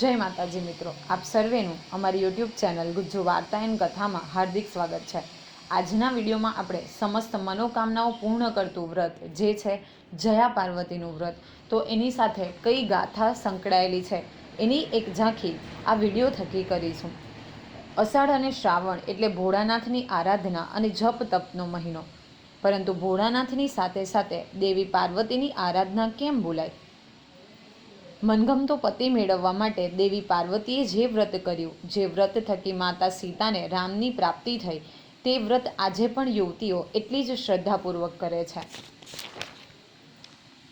જય માતાજી મિત્રો, આપ સર્વેનું અમારી યુટ્યુબ ચેનલ ગુજ્જુ વાર્તા એન્ડ કથામાં હાર્દિક સ્વાગત છે. આજના વિડીયોમાં આપણે સમસ્ત મનોકામનાઓ પૂર્ણ કરતું વ્રત, જે છે જયા પાર્વતીનું વ્રત. તો એની સાથે કઈ ગાથા સંકળાયેલી છે, એની એક ઝાંખી આ વીડિયો થકી કરીશું. અષાઢ અને શ્રાવણ એટલે ભોળાનાથની આરાધના અને જપ તપનો મહિનો. પરંતુ ભોળાનાથની સાથે સાથે દેવી પાર્વતીની આરાધના કેમ બોલાય મનગમતો પતિ મેળવવા માટે દેવી પાર્વતીએ જે વ્રત કર્યું, જે વ્રત થકી માતા સીતાને રામની પ્રાપ્તિ થઈ, તે વ્રત આજે પણ યુવતીઓ એટલી જ શ્રદ્ધાપૂર્વક કરે છે.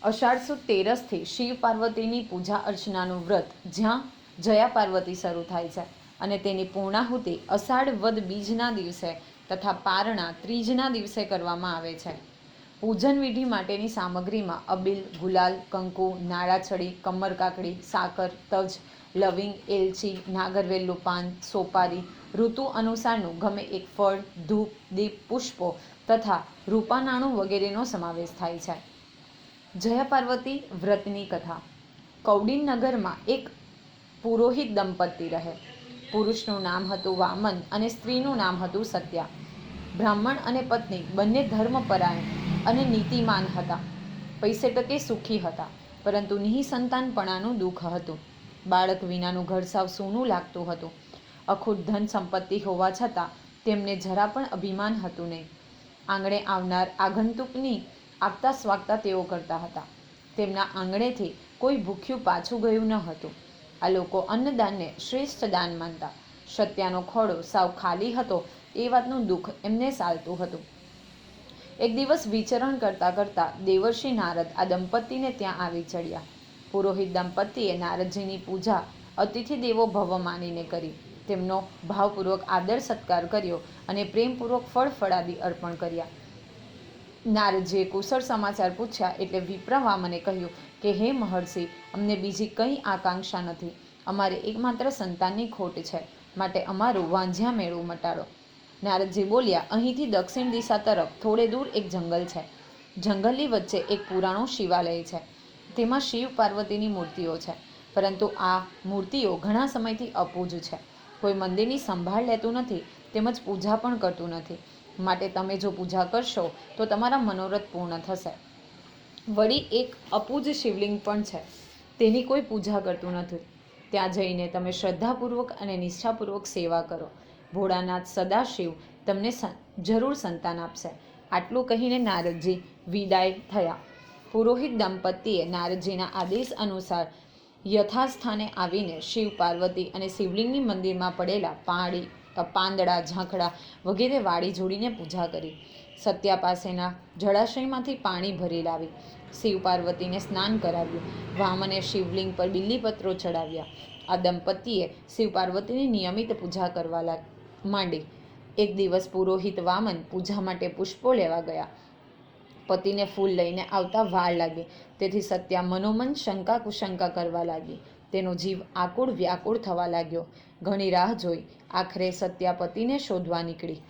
અષાઢ સુદ તેરસથી શિવ પાર્વતીની પૂજા અર્ચનાનું વ્રત, જ્યાં જયા પાર્વતી શરૂ થાય છે અને તેની પૂર્ણાહુતિ અષાઢ વદ બીજના દિવસે તથા પારણા ત્રીજના દિવસે કરવામાં આવે છે. પૂજન વિધિ માટેની સામગ્રીમાં અબીલ, ગુલાલ, કંકુ, નાળાછડી, કમર કાકડી, સાકર, તજ, લવિંગ, એલચી નાગરવેલનું પાન સોપારી, ઋતુ અનુસારનું ગમે એક ફળ, ધૂપ, દીપ, પુષ્પો તથા રૂપાનાણું વગેરેનો સમાવેશ થાય છે. જયા પાર્વતી વ્રતની કથા. કૌડિન નગરમાં એક પુરોહિત દંપતી રહે. પુરુષનું નામ હતું વામન અને સ્ત્રીનું નામ હતું સત્યા. બ્રાહ્મણ અને પત્ની બંને ધર્મપરાયણ. અને નીતિમાન હતા. પૈસે ટકે સુખી હતા, પરંતુ નિઃસંતાનપણાનું દુઃખ હતું. બાળક વિનાનું ઘર સાવ સૂનું લાગતું હતું. અખૂટ ધન સંપત્તિ હોવા છતાં તેમને જરા પણ અભિમાન હતું નહીં. આંગણે આવનાર આગંતુકની આગતા સ્વાગતા તેઓ કરતા હતા. તેમના આંગણેથી કોઈ ભૂખ્યું પાછું ગયું ન હતું. આ લોકો અન્નદાનને શ્રેષ્ઠ દાન માનતા. સત્યાનો ખોડો સાવ ખાલી હતો એ વાતનું દુઃખ એમને સાલતું હતું. એક દિવસ વિચરણ કરતાં કરતાં દેવર્ષિ નારદ આ દંપતીને ત્યાં આવી ચડ્યા. પુરોહિત દંપતીએ નારદજીની પૂજા અતિથિ દેવો ભવ માનીને કરી. તેમનો ભાવપૂર્વક આદર સત્કાર કર્યો અને પ્રેમપૂર્વક ફળ ફળાદી અર્પણ કર્યા. નારદજીએ કુશળ સમાચાર પૂછ્યા એટલે વિપ્રવામને કહ્યું કે, હે મહર્ષિ, અમને બીજી કંઈ આકાંક્ષા નથી. અમારે એકમાત્ર સંતાનની ખોટ છે. માટે અમારું વાંઝ્યા મેળવું મટાડો. નારદજી બોલ્યા, અહીંથી દક્ષિણ દિશા તરફ થોડે દૂર એક જંગલ છે. જંગલની વચ્ચે એક પુરાણો શિવાલય છે. તેમાં શિવ પાર્વતીની મૂર્તિઓ છે. પરંતુ આ મૂર્તિઓ ઘણા સમયથી અપૂજ છે. કોઈ મંદિરની સંભાળ લેતું નથી, તેમજ પૂજા પણ કરતું નથી. માટે તમે જો પૂજા કરશો, તો તમારા મનોરથ પૂર્ણ થશે. વળી એક અપૂજ શિવલિંગ પણ છે. તેની કોઈ પૂજા કરતું નથી. ત્યાં જઈને તમે શ્રદ્ધાપૂર્વક અને નિષ્ઠાપૂર્વક સેવા કરો. ભોળાનાથ સદાશિવ તમને જરૂર સંતાન આપશે. આટલું કહીને નારદજી વિદાય થયા. પુરોહિત દંપતીએ નારદજીના આદેશ અનુસાર યથાસ્થાને આવીને શિવ, પાર્વતી અને શિવલિંગની મંદિરમાં પડેલા પાણી પાંદડા, ઝાંખડા વગેરે વાળી જોડીને પૂજા કરી. સત્યા પાસેના જળાશયમાંથી પાણી ભરી લાવી. શિવ, પાર્વતીને સ્નાન કરાવ્યું. વામને શિવલિંગ પર બિલ્લીપત્રો ચડાવ્યા. આ દંપતીએ શિવ, પાર્વતીની નિયમિત પૂજા કરવા લાગ માંડી. એક દિવસ પુરોહિત વામન પૂજા માટે પુષ્પો લેવા ગયા. પતિને ફૂલ લઈને આવતા વાર લાગી. તેથી સત્યા મનોમન શંકા કુશંકા કરવા લાગી. તેનો જીવ આકુળ વ્યાકુળ થવા લાગ્યો. ઘણી રાહ જોઈ. આખરે સત્યા પતિને શોધવા નીકળી.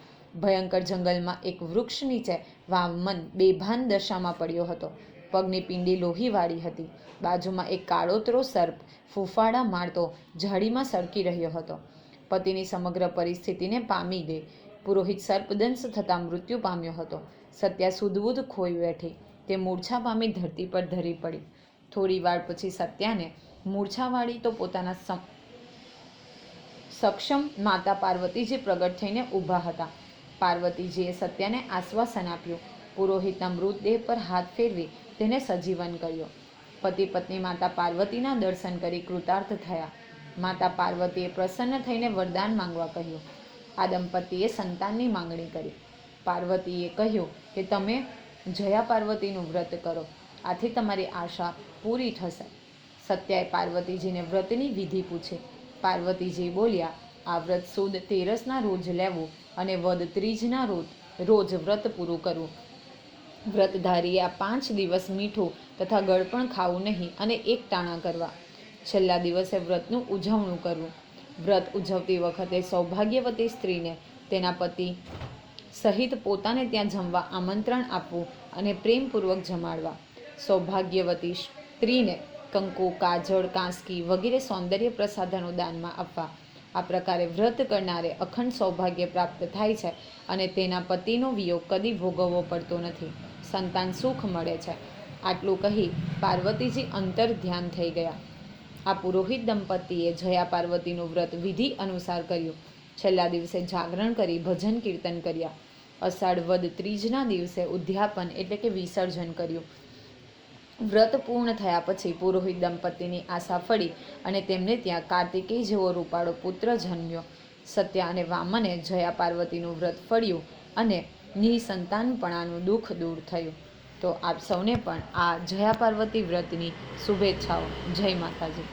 ભયંકર જંગલમાં એક વૃક્ષ નીચે વામન બેભાન દશામાં પડ્યો હતો. પગની પિંડી લોહીવાળી હતી. બાજુમાં એક કાળોતરો સર્પ ફૂફાડા મારતો ઝાડીમાં સરકી રહ્યો હતો. પતિની સમગ્ર પરિસ્થિતિને પામી ગઈ પુરોહિત સર્પદંશ થતાં મૃત્યુ પામ્યો હતો. સત્યા સુદબુદ ખોઈ બેઠી. તે મૂર્છા પામી ધરતી પર ધરી પડી. થોડી વાર પછી સત્યાને મૂર્છાવાળી તો પોતાના સક્ષમ માતા પાર્વતીજી પ્રગટ થઈને ઊભા હતા. પાર્વતીજીએ સત્યાને આશ્વાસન આપ્યું. પુરોહિતના મૃતદેહ પર હાથ ફેરવી તેને સજીવન કર્યો. પતિ પત્ની માતા પાર્વતીના દર્શન કરી કૃતાર્થ થયા. માતા પાર્વતીએ પ્રસન્ન થઈને વરદાન માંગવા કહ્યું. આ દંપતીએ સંતાનની માંગણી કરી. પાર્વતીએ કહ્યું કે તમે જયા પાર્વતીનું વ્રત કરો. આથી તમારી આશા પૂરી થશે. સત્યાએ પાર્વતીજીને વ્રતની વિધિ પૂછી. પાર્વતીજી બોલ્યા, આ વ્રત સુદ તેરસના રોજ લેવું અને વદ ત્રીજના રોજ રોજ વ્રત પૂરું કરવું. વ્રતધારીએ આ પાંચ દિવસ મીઠું તથા ગળપણ ખાવું નહીં અને એક ટાણા કરવા. છેલ્લા દિવસે વ્રતનું ઉજવણું કરવું વ્રત ઉજવતી વખતે સૌભાગ્યવતી સ્ત્રીને તેના પતિ સહિત પોતાને ત્યાં જમવા આમંત્રણ આપવું અને પ્રેમપૂર્વક જમાડવા. સૌભાગ્યવતી સ્ત્રીને કંકુ, કાજળ, કાંસકી વગેરે સૌંદર્ય પ્રસાધનો દાનમાં આપવા. આ પ્રકારે વ્રત કરનારે અખંડ સૌભાગ્ય પ્રાપ્ત થાય છે અને તેના પતિનો વિયોગ કદી ભોગવવો પડતો નથી. સંતાન સુખ મળે છે. આટલું કહી પાર્વતીજી અંતર ધ્યાન થઈ ગયા. આ પુરોહિત દંપતીએ જયા પાર્વતીનું વ્રત વિધિ અનુસાર કર્યું. છેલ્લા દિવસે જાગરણ કરી ભજન કીર્તન કર્યા. અષાઢ વદ ત્રીજના દિવસે ઉદ્યાપન એટલે કે વિસર્જન કર્યું. વ્રત પૂર્ણ થયા પછી પુરોહિત દંપતીની આશા ફળી અને તેમને ત્યાં કાર્તિકેય જેવો રૂપાળો પુત્ર જન્મ્યો. સત્ય અને વામને જયા પાર્વતીનું વ્રત ફળ્યું અને નિસંતાનપણાનું દુઃખ દૂર થયું. તો આપ સૌને પણ આ જયા પાર્વતી વ્રતની શુભેચ્છાઓ. જય માતાજી.